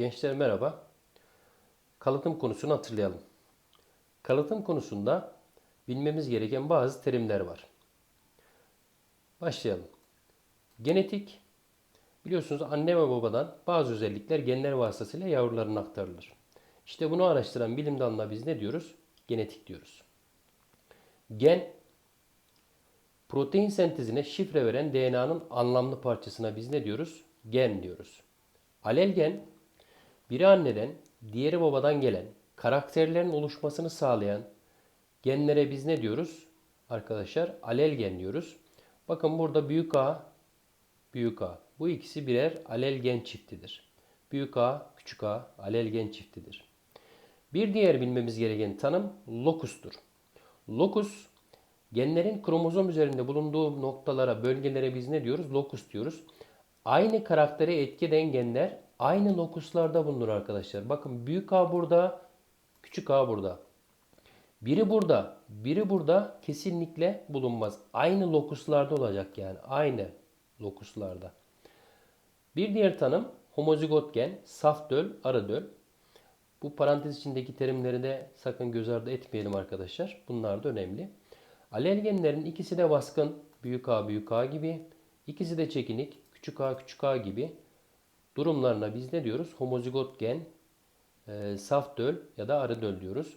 Gençler merhaba. Kalıtım konusunu hatırlayalım. Kalıtım konusunda bilmemiz gereken bazı terimler var. Başlayalım. Genetik, biliyorsunuz anne ve babadan bazı özellikler genler vasıtasıyla yavrularına aktarılır. İşte bunu araştıran bilim dalına biz ne diyoruz? Genetik diyoruz. Gen, protein sentezine şifre veren DNA'nın anlamlı parçasına biz ne diyoruz? Gen diyoruz. Alelgen, biri anneden, diğeri babadan gelen, karakterlerin oluşmasını sağlayan genlere biz ne diyoruz? Arkadaşlar alelgen diyoruz. Bakın burada büyük A, büyük A. Bu ikisi birer alelgen çiftidir. Büyük A, küçük A alelgen çiftidir. Bir diğer bilmemiz gereken tanım lokustur. Lokus, genlerin kromozom üzerinde bulunduğu noktalara, bölgelere biz ne diyoruz? Lokus diyoruz. Aynı karaktere etki eden genler aynı lokuslarda bulunur arkadaşlar. Bakın büyük A burada, küçük A burada. Biri burada, biri burada kesinlikle bulunmaz. Aynı lokuslarda olacak yani. Aynı lokuslarda. Bir diğer tanım homozigot gen, saf döl, arı döl. Bu parantez içindeki terimleri de sakın göz ardı etmeyelim arkadaşlar. Bunlar da önemli. Alel genlerin ikisi de baskın, büyük A büyük A gibi. İkisi de çekinik, küçük a küçük a gibi durumlarına biz ne diyoruz? Homozigot gen, e, saf döl ya da arı döl diyoruz.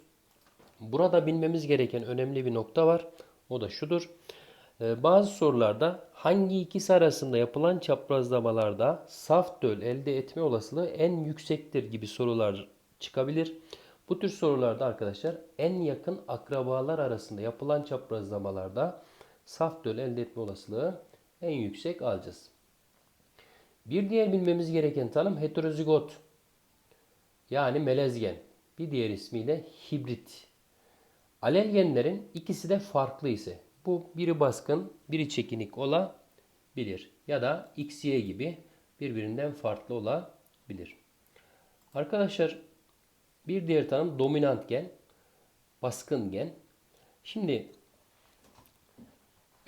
Burada bilmemiz gereken önemli bir nokta var. O da şudur. E, bazı sorularda hangi ikisi arasında yapılan çaprazlamalarda saf döl elde etme olasılığı en yüksektir gibi sorular çıkabilir. Bu tür sorularda arkadaşlar en yakın akrabalar arasında yapılan çaprazlamalarda saf döl elde etme olasılığı en yüksek alacağız. Bir diğer bilmemiz gereken tanım heterozigot. Yani melezgen. Bir diğer ismiyle hibrit. Alelgenlerin ikisi de farklı ise bu biri baskın, biri çekinik olabilir. Ya da XY gibi birbirinden farklı olabilir. Arkadaşlar bir diğer tanım dominant gen, baskın gen. Şimdi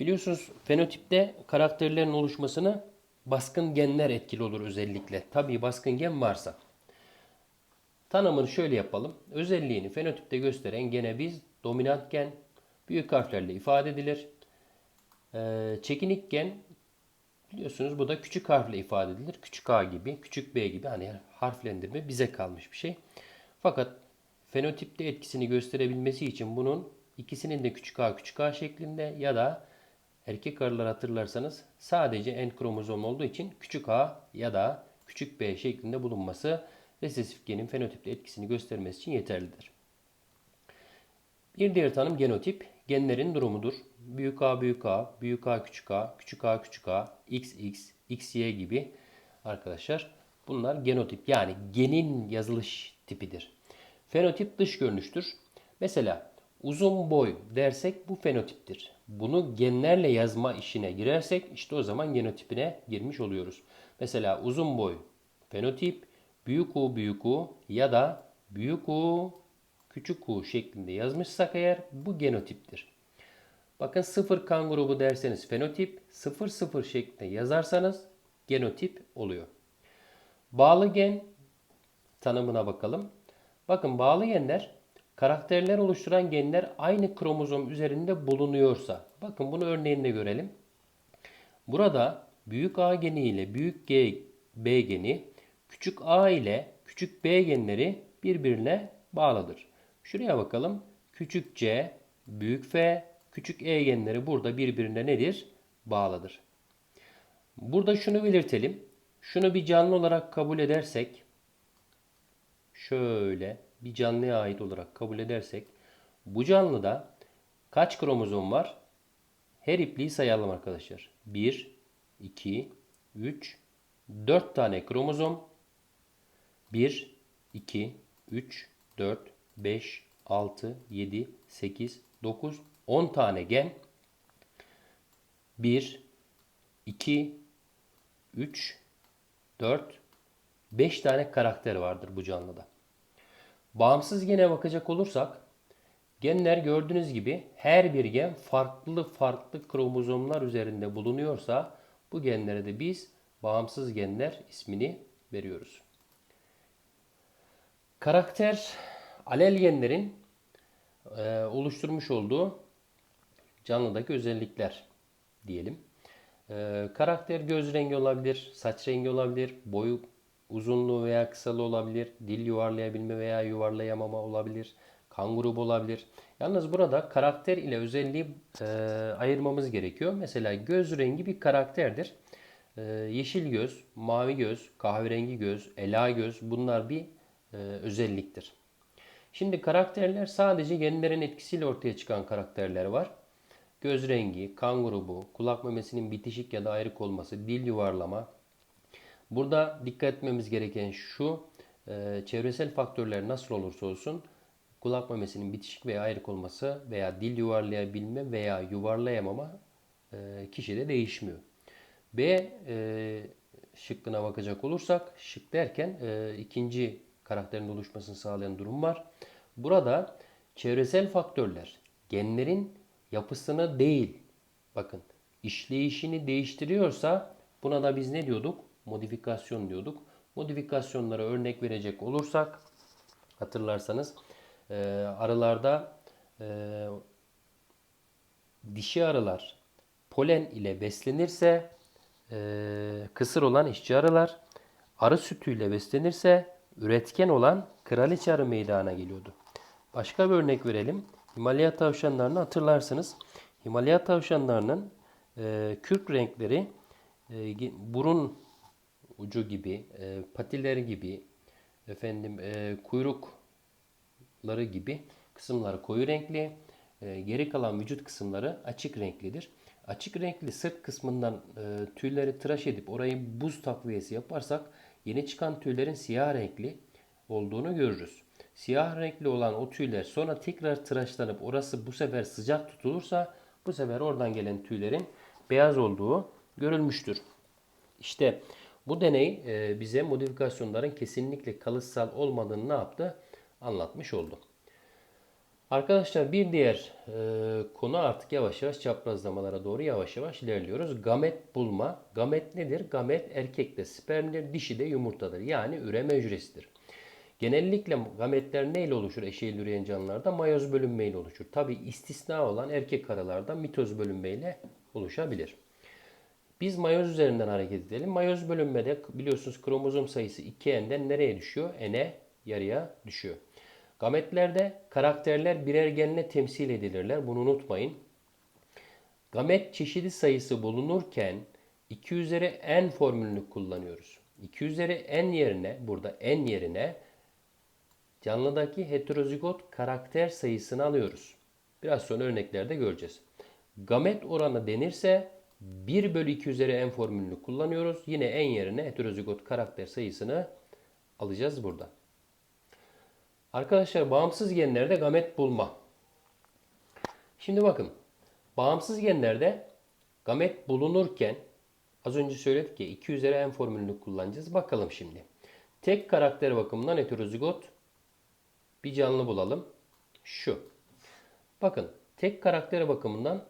biliyorsunuz fenotipte karakterlerin oluşmasını baskın genler etkili olur özellikle. Tabii baskın gen varsa. Tanımını şöyle yapalım. Özelliğini fenotipte gösteren gene biz dominant gen büyük harflerle ifade edilir. Ee, çekinik gen biliyorsunuz bu da küçük harfle ifade edilir. Küçük a gibi, küçük b gibi hani harflendirme bize kalmış bir şey. Fakat fenotipte etkisini gösterebilmesi için bunun ikisinin de küçük a küçük a şeklinde ya da Erkek arılar hatırlarsanız sadece en kromozom olduğu için küçük a ya da küçük b şeklinde bulunması resesif genin fenotipte etkisini göstermesi için yeterlidir. Bir diğer tanım genotip genlerin durumudur. Büyük A büyük A, büyük A küçük A, küçük A küçük A, XX, XY gibi arkadaşlar bunlar genotip yani genin yazılış tipidir. Fenotip dış görünüştür. Mesela uzun boy dersek bu fenotiptir bunu genlerle yazma işine girersek işte o zaman genotipine girmiş oluyoruz. Mesela uzun boy fenotip, büyük U büyük U ya da büyük U küçük U şeklinde yazmışsak eğer bu genotiptir. Bakın sıfır kan grubu derseniz fenotip, sıfır sıfır şeklinde yazarsanız genotip oluyor. Bağlı gen tanımına bakalım. Bakın bağlı genler Karakterler oluşturan genler aynı kromozom üzerinde bulunuyorsa, bakın bunu örneğinde görelim. Burada büyük A geni ile büyük G, B geni, küçük A ile küçük B genleri birbirine bağlıdır. Şuraya bakalım. Küçük C, büyük F, küçük E genleri burada birbirine nedir? Bağlıdır. Burada şunu belirtelim. Şunu bir canlı olarak kabul edersek şöyle bir canlıya ait olarak kabul edersek bu canlıda kaç kromozom var? Her ipliği sayalım arkadaşlar. 1, 2, 3, 4 tane kromozom. 1, 2, 3, 4, 5, 6, 7, 8, 9, 10 tane gen. 1, 2, 3, 4, 5 tane karakter vardır bu canlıda. Bağımsız gene bakacak olursak genler gördüğünüz gibi her bir gen farklı farklı kromozomlar üzerinde bulunuyorsa bu genlere de biz bağımsız genler ismini veriyoruz. Karakter alel genlerin e, oluşturmuş olduğu canlıdaki özellikler diyelim. E, karakter göz rengi olabilir, saç rengi olabilir, boyu uzunluğu veya kısalığı olabilir, dil yuvarlayabilme veya yuvarlayamama olabilir, kan grubu olabilir. Yalnız burada karakter ile özelliği e, ayırmamız gerekiyor. Mesela göz rengi bir karakterdir. E, yeşil göz, mavi göz, kahverengi göz, ela göz bunlar bir e, özelliktir. Şimdi karakterler sadece genlerin etkisiyle ortaya çıkan karakterler var. Göz rengi, kan grubu, kulak memesinin bitişik ya da ayrık olması, dil yuvarlama. Burada dikkat etmemiz gereken şu, e, çevresel faktörler nasıl olursa olsun kulak memesinin bitişik veya ayrık olması veya dil yuvarlayabilme veya yuvarlayamama e, kişide değişmiyor. B e, şıkkına bakacak olursak, şık derken e, ikinci karakterin oluşmasını sağlayan durum var. Burada çevresel faktörler genlerin yapısını değil, bakın işleyişini değiştiriyorsa buna da biz ne diyorduk? Modifikasyon diyorduk. Modifikasyonlara örnek verecek olursak hatırlarsanız e, arılarda e, dişi arılar polen ile beslenirse e, kısır olan işçi arılar arı sütüyle beslenirse üretken olan kraliçe arı meydana geliyordu. Başka bir örnek verelim. Himalaya tavşanlarını hatırlarsınız. Himalaya tavşanlarının e, kürk renkleri e, burun ucu gibi, e, patileri gibi, efendim e, kuyrukları gibi kısımları koyu renkli, e, geri kalan vücut kısımları açık renklidir. Açık renkli sırt kısmından e, tüyleri tıraş edip orayı buz takviyesi yaparsak yeni çıkan tüylerin siyah renkli olduğunu görürüz. Siyah renkli olan o tüyler sonra tekrar tıraşlanıp orası bu sefer sıcak tutulursa bu sefer oradan gelen tüylerin beyaz olduğu görülmüştür. İşte bu deney e, bize modifikasyonların kesinlikle kalıtsal olmadığını ne yaptı? Anlatmış oldu. Arkadaşlar bir diğer e, konu artık yavaş yavaş çaprazlamalara doğru yavaş yavaş ilerliyoruz. Gamet bulma. Gamet nedir? Gamet erkekte spermdir, dişi de yumurtadır. Yani üreme hücresidir. Genellikle gametler neyle oluşur eşeğil üreyen canlılarda? Mayoz bölünmeyle oluşur. Tabi istisna olan erkek arılarda mitoz bölünmeyle oluşabilir. Biz mayoz üzerinden hareket edelim. Mayoz bölünmede biliyorsunuz kromozom sayısı 2n'den nereye düşüyor? N'e yarıya düşüyor. Gametlerde karakterler birer genle temsil edilirler. Bunu unutmayın. Gamet çeşidi sayısı bulunurken 2 üzeri n formülünü kullanıyoruz. 2 üzeri n yerine burada n yerine canlıdaki heterozigot karakter sayısını alıyoruz. Biraz sonra örneklerde göreceğiz. Gamet oranı denirse 1 bölü 2 üzeri n formülünü kullanıyoruz. Yine n yerine heterozigot karakter sayısını alacağız burada. Arkadaşlar bağımsız genlerde gamet bulma. Şimdi bakın. Bağımsız genlerde gamet bulunurken az önce söyledik ya 2 üzeri n formülünü kullanacağız. Bakalım şimdi. Tek karakter bakımından heterozigot bir canlı bulalım. Şu. Bakın tek karakter bakımından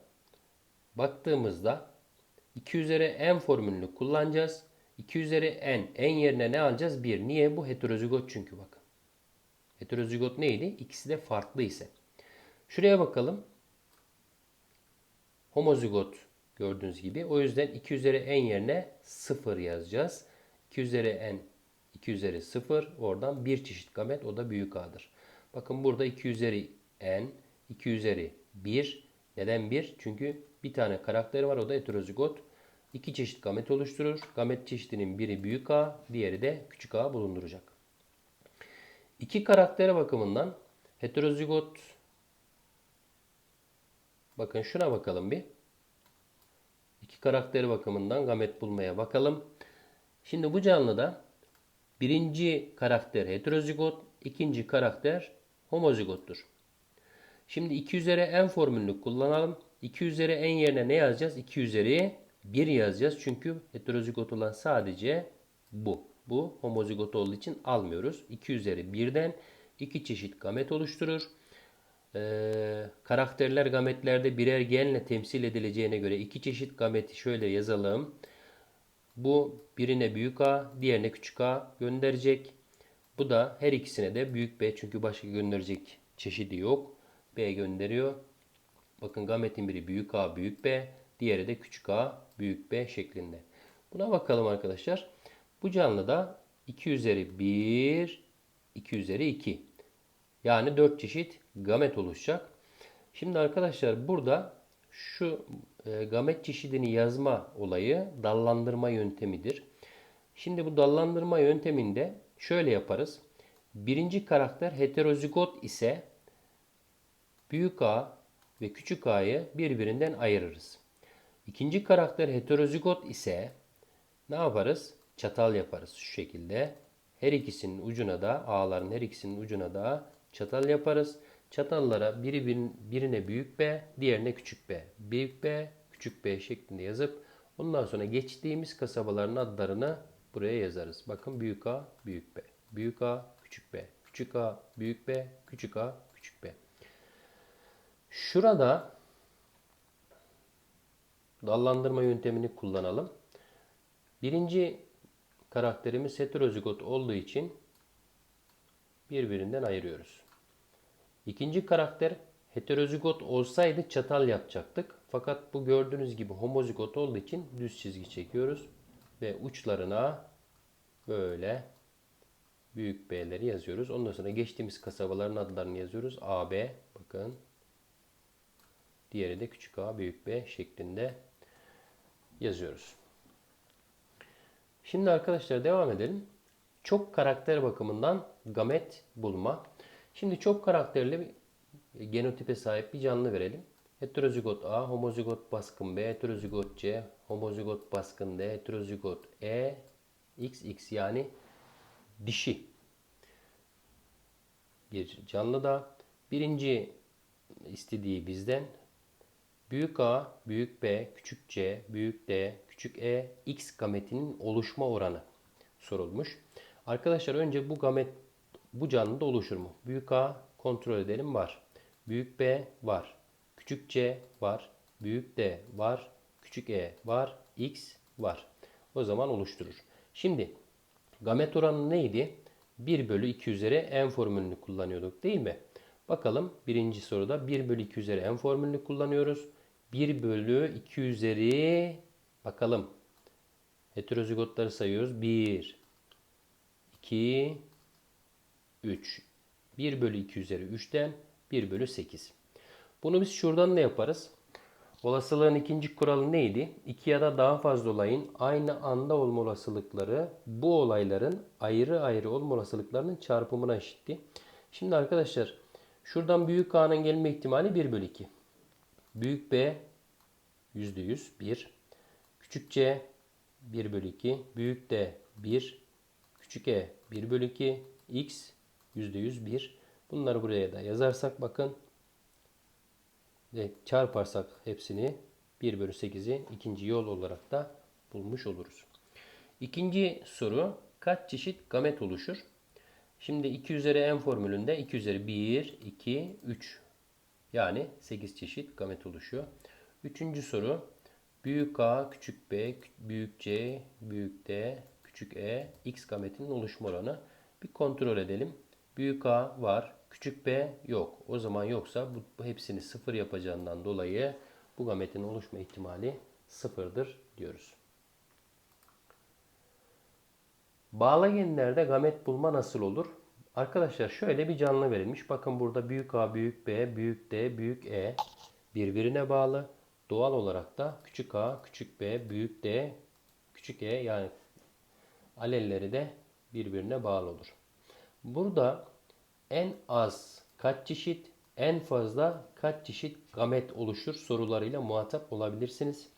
baktığımızda 2 üzeri n formülünü kullanacağız. 2 üzeri n, n yerine ne alacağız? 1. Niye? Bu heterozigot çünkü bakın. Heterozigot neydi? İkisi de farklı ise. Şuraya bakalım. Homozigot gördüğünüz gibi. O yüzden 2 üzeri n yerine 0 yazacağız. 2 üzeri n 2 üzeri 0 oradan bir çeşit gamet o da büyük A'dır. Bakın burada 2 üzeri n 2 üzeri 1 neden 1? Çünkü bir tane karakteri var o da heterozigot. İki çeşit gamet oluşturur. Gamet çeşidinin biri büyük A, diğeri de küçük A bulunduracak. İki karaktere bakımından heterozigot bakın şuna bakalım bir. İki karakteri bakımından gamet bulmaya bakalım. Şimdi bu canlıda birinci karakter heterozigot, ikinci karakter homozigottur. Şimdi 2 üzeri n formülünü kullanalım. 2 üzeri n yerine ne yazacağız? 2 üzeri 1 yazacağız. Çünkü heterozigot olan sadece bu. Bu homozigot olduğu için almıyoruz. 2 üzeri 1'den iki çeşit gamet oluşturur. Ee, karakterler gametlerde birer genle temsil edileceğine göre iki çeşit gameti şöyle yazalım. Bu birine büyük A, diğerine küçük A gönderecek. Bu da her ikisine de büyük B çünkü başka gönderecek çeşidi yok. B gönderiyor. Bakın gametin biri büyük A büyük B, diğeri de küçük A büyük B şeklinde. Buna bakalım arkadaşlar. Bu canlıda 2 üzeri 1, 2 üzeri 2. Yani 4 çeşit gamet oluşacak. Şimdi arkadaşlar burada şu e, gamet çeşidini yazma olayı dallandırma yöntemidir. Şimdi bu dallandırma yönteminde şöyle yaparız. Birinci karakter heterozigot ise büyük A ve küçük A'yı birbirinden ayırırız. İkinci karakter heterozigot ise ne yaparız? Çatal yaparız şu şekilde. Her ikisinin ucuna da A'ların her ikisinin ucuna da çatal yaparız. Çatallara biri birine büyük B, diğerine küçük B. Büyük B, küçük B şeklinde yazıp ondan sonra geçtiğimiz kasabaların adlarını buraya yazarız. Bakın büyük A, büyük B. Büyük A, küçük B. Küçük A, büyük B, küçük A, küçük B. Şurada dallandırma yöntemini kullanalım. Birinci karakterimiz heterozigot olduğu için birbirinden ayırıyoruz. İkinci karakter heterozigot olsaydı çatal yapacaktık. Fakat bu gördüğünüz gibi homozigot olduğu için düz çizgi çekiyoruz. Ve uçlarına böyle büyük B'leri yazıyoruz. Ondan sonra geçtiğimiz kasabaların adlarını yazıyoruz. A, B bakın. Diğeri de küçük a büyük B şeklinde yazıyoruz. Şimdi arkadaşlar devam edelim. Çok karakter bakımından gamet bulma. Şimdi çok karakterli bir genotipe sahip bir canlı verelim. Heterozigot A, homozigot baskın B, heterozigot C, homozigot baskın D, heterozigot E, XX yani dişi bir canlı da birinci istediği bizden büyük A, büyük B, küçük C, büyük D, küçük E, X gametinin oluşma oranı sorulmuş. Arkadaşlar önce bu gamet bu canlıda oluşur mu? Büyük A kontrol edelim var. Büyük B var. Küçük C var. Büyük D var. Küçük E var. X var. O zaman oluşturur. Şimdi gamet oranı neydi? 1 bölü 2 üzeri n formülünü kullanıyorduk değil mi? Bakalım birinci soruda 1 bölü 2 üzeri n formülünü kullanıyoruz. 1 bölü 2 üzeri bakalım heterozigotları sayıyoruz. 1 2 3 1 bölü 2 üzeri 3'ten 1 bölü 8. Bunu biz şuradan ne yaparız? Olasılığın ikinci kuralı neydi? İki ya da daha fazla olayın aynı anda olma olasılıkları bu olayların ayrı ayrı olma olasılıklarının çarpımına eşitti. Şimdi arkadaşlar şuradan büyük A'nın gelme ihtimali 1 bölü 2. Büyük B %100 1. Küçük C 1 bölü 2. Büyük D 1. Küçük E 1 bölü 2. X %100 1. Bunları buraya da yazarsak bakın ve çarparsak hepsini 1 bölü 8'i ikinci yol olarak da bulmuş oluruz. İkinci soru kaç çeşit gamet oluşur? Şimdi 2 üzeri n formülünde 2 üzeri 1, 2, 3 yani 8 çeşit gamet oluşuyor. Üçüncü soru büyük A, küçük B, büyük C, büyük D, küçük E, X gametinin oluşma oranı. Bir kontrol edelim. Büyük A var, Küçük b yok. O zaman yoksa bu hepsini sıfır yapacağından dolayı bu gametin oluşma ihtimali sıfırdır diyoruz. Bağla genlerde gamet bulma nasıl olur? Arkadaşlar şöyle bir canlı verilmiş. Bakın burada büyük A, büyük B, büyük D, büyük E birbirine bağlı. Doğal olarak da küçük A, küçük B, büyük D, küçük E yani alelleri de birbirine bağlı olur. Burada en az kaç çeşit, en fazla kaç çeşit gamet oluşur sorularıyla muhatap olabilirsiniz.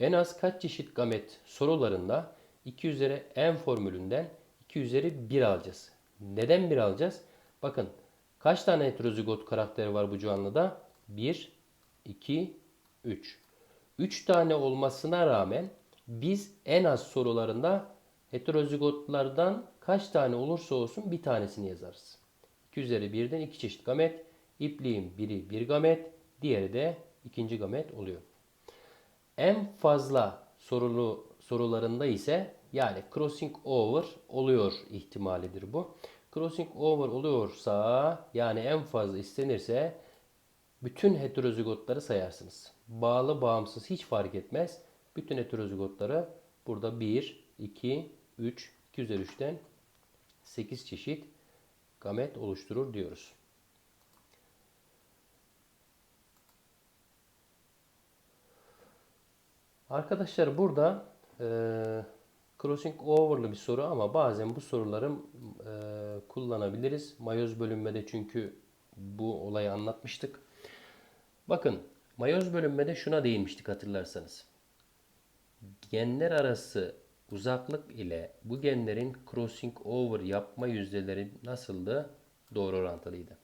En az kaç çeşit gamet sorularında 2 üzeri n formülünden 2 üzeri 1 alacağız. Neden 1 alacağız? Bakın kaç tane heterozigot karakteri var bu canlıda? 1, 2, 3. 3 tane olmasına rağmen biz en az sorularında heterozigotlardan kaç tane olursa olsun bir tanesini yazarız. 2 üzeri 1'den 2 çeşit gamet. İpliğin biri bir gamet, diğeri de ikinci gamet oluyor. En fazla sorulu sorularında ise Yani crossing over oluyor ihtimalidir bu. Crossing over oluyorsa yani en fazla istenirse bütün heterozigotları sayarsınız. Bağlı bağımsız hiç fark etmez. Bütün heterozigotları burada 1, 2, 3, 2 üzeri 3'ten 8 çeşit gamet oluşturur diyoruz. Arkadaşlar burada e, crossing over'lı bir soru ama bazen bu soruları e, kullanabiliriz. Mayoz bölünmede çünkü bu olayı anlatmıştık. Bakın mayoz bölünmede şuna değinmiştik hatırlarsanız. Genler arası uzaklık ile bu genlerin crossing over yapma yüzdeleri nasıldı? Doğru orantılıydı.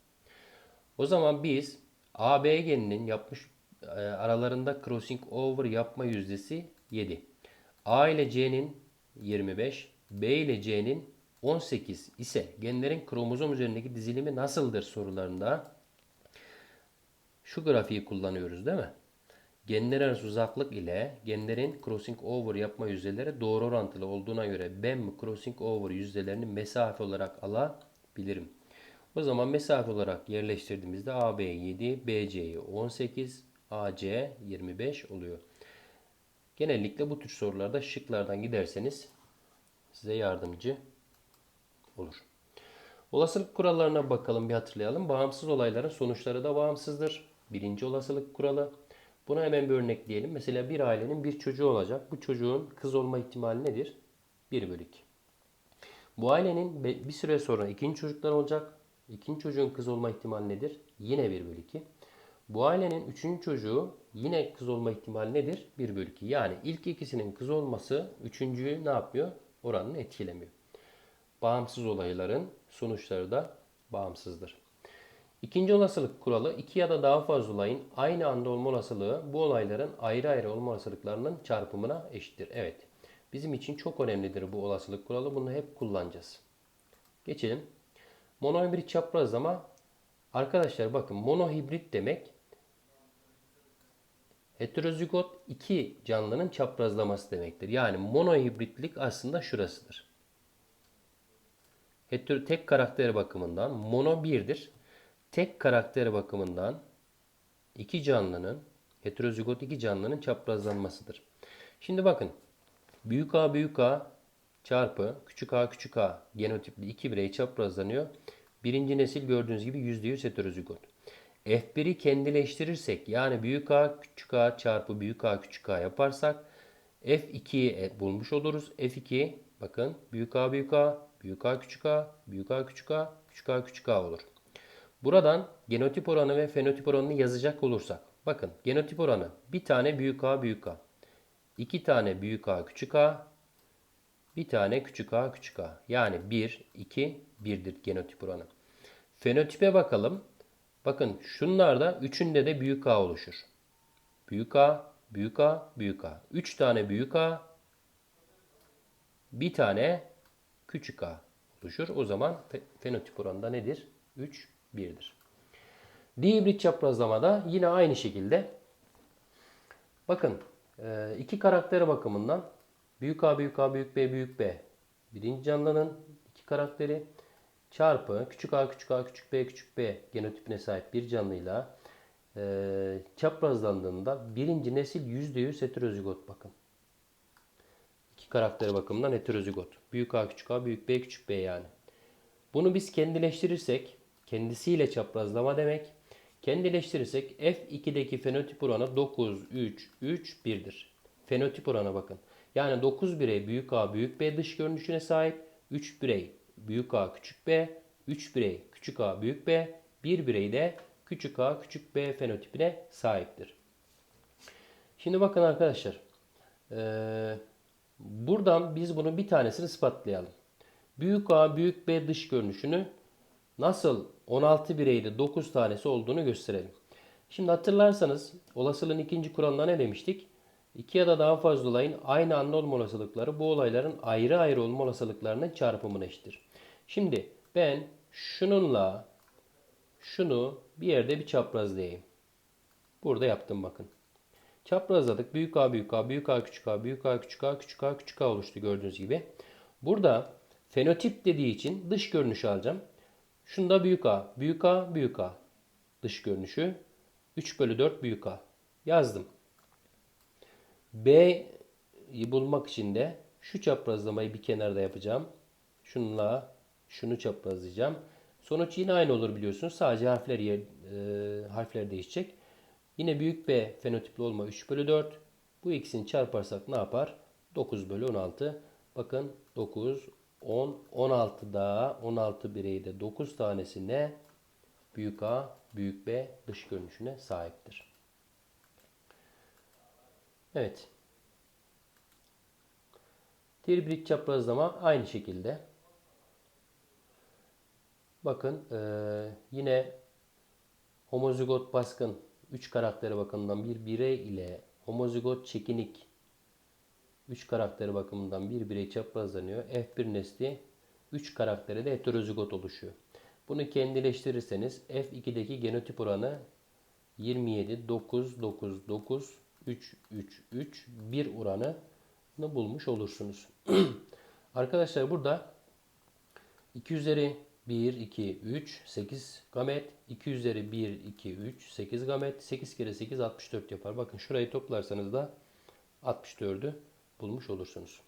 O zaman biz AB geninin yapmış e, aralarında crossing over yapma yüzdesi 7. A ile C'nin 25, B ile C'nin 18 ise genlerin kromozom üzerindeki dizilimi nasıldır sorularında şu grafiği kullanıyoruz değil mi? Genler arası uzaklık ile genlerin crossing over yapma yüzdeleri doğru orantılı olduğuna göre ben bu crossing over yüzdelerini mesafe olarak alabilirim. O zaman mesafe olarak yerleştirdiğimizde AB 7, BC'yi 18, AC 25 oluyor. Genellikle bu tür sorularda şıklardan giderseniz size yardımcı olur. Olasılık kurallarına bakalım bir hatırlayalım. Bağımsız olayların sonuçları da bağımsızdır. Birinci olasılık kuralı. Buna hemen bir örnek diyelim. Mesela bir ailenin bir çocuğu olacak. Bu çocuğun kız olma ihtimali nedir? 1 bölü 2. Bu ailenin bir süre sonra ikinci çocuklar olacak. İkinci çocuğun kız olma ihtimali nedir? Yine 1 bölü 2. Bu ailenin üçüncü çocuğu yine kız olma ihtimali nedir? 1 bölü 2. Yani ilk ikisinin kız olması üçüncüyü ne yapmıyor? Oranını etkilemiyor. Bağımsız olayların sonuçları da bağımsızdır. İkinci olasılık kuralı iki ya da daha fazla olayın aynı anda olma olasılığı bu olayların ayrı ayrı olma olasılıklarının çarpımına eşittir. Evet. Bizim için çok önemlidir bu olasılık kuralı. Bunu hep kullanacağız. Geçelim. Monohibrit çaprazlama. Arkadaşlar bakın monohibrit demek heterozigot iki canlının çaprazlaması demektir. Yani monohibritlik aslında şurasıdır. Heter tek karakter bakımından mono birdir tek karakter bakımından iki canlının heterozigot iki canlının çaprazlanmasıdır. Şimdi bakın büyük A büyük A çarpı küçük a küçük a genotipli iki birey çaprazlanıyor. Birinci nesil gördüğünüz gibi %100 heterozigot. F1'i kendileştirirsek yani büyük A küçük a çarpı büyük A küçük a yaparsak F2'yi bulmuş oluruz. F2 bakın büyük A büyük A büyük A küçük a büyük A küçük a küçük a küçük a olur. Buradan genotip oranı ve fenotip oranını yazacak olursak. Bakın genotip oranı bir tane büyük A büyük A. iki tane büyük A küçük A. Bir tane küçük A küçük A. Yani 1, 2, 1'dir genotip oranı. Fenotipe bakalım. Bakın şunlarda üçünde de büyük A oluşur. Büyük A, büyük A, büyük A. 3 tane büyük A, bir tane küçük A oluşur. O zaman fenotip oranı da nedir? 3, 1'dir. Dihibrit çaprazlamada yine aynı şekilde bakın e, iki karakteri bakımından büyük A büyük A büyük B büyük B birinci canlının iki karakteri çarpı küçük a küçük a küçük b küçük b genotipine sahip bir canlıyla e, çaprazlandığında birinci nesil %100 heterozigot bakın. İki karakteri bakımından heterozigot. Büyük a küçük a büyük b küçük b yani. Bunu biz kendileştirirsek kendisiyle çaprazlama demek. Kendileştirirsek F2'deki fenotip oranı 9, 3, 3, 1'dir. Fenotip oranı bakın. Yani 9 birey büyük A büyük B dış görünüşüne sahip. 3 birey büyük A küçük B. 3 birey küçük A büyük B. 1 birey de küçük A küçük B fenotipine sahiptir. Şimdi bakın arkadaşlar. Ee, buradan biz bunun bir tanesini ispatlayalım. Büyük A büyük B dış görünüşünü nasıl 16 bireyde 9 tanesi olduğunu gösterelim. Şimdi hatırlarsanız olasılığın ikinci kuralında ne demiştik? İki ya da daha fazla olayın aynı anda olma olasılıkları bu olayların ayrı ayrı olma olasılıklarının çarpımına eşittir. Şimdi ben şununla şunu bir yerde bir çaprazlayayım. Burada yaptım bakın. Çaprazladık. Büyük A, büyük A, büyük A, küçük A, büyük A, küçük A, küçük A, küçük A oluştu gördüğünüz gibi. Burada fenotip dediği için dış görünüşü alacağım. Şunda büyük A, büyük A, büyük A. Dış görünüşü 3 bölü 4 büyük A. Yazdım. B'yi bulmak için de şu çaprazlamayı bir kenarda yapacağım. Şununla şunu çaprazlayacağım. Sonuç yine aynı olur biliyorsunuz. Sadece harfler yer, e, harfler değişecek. Yine büyük B fenotipli olma 3 bölü 4. Bu ikisini çarparsak ne yapar? 9 bölü 16. Bakın 9, 10, 16 daha 16 bireyi de 9 tanesi ne? Büyük A, büyük B dış görünüşüne sahiptir. Evet. Tribrik çaprazlama aynı şekilde. Bakın eee, yine homozigot baskın 3 karakteri bakımından bir birey ile homozigot çekinik 3 karakteri bakımından bir birey çaprazlanıyor. F1 nesli 3 karaktere de heterozigot oluşuyor. Bunu kendileştirirseniz F2'deki genotip oranı 27, 9, 9, 9, 3, 3, 3, 1 oranını bulmuş olursunuz. Arkadaşlar burada 2 üzeri 1, 2, 3, 8 gamet. 2 üzeri 1, 2, 3, 8 gamet. 8 kere 8, 64 yapar. Bakın şurayı toplarsanız da 64'ü bulmuş olursunuz.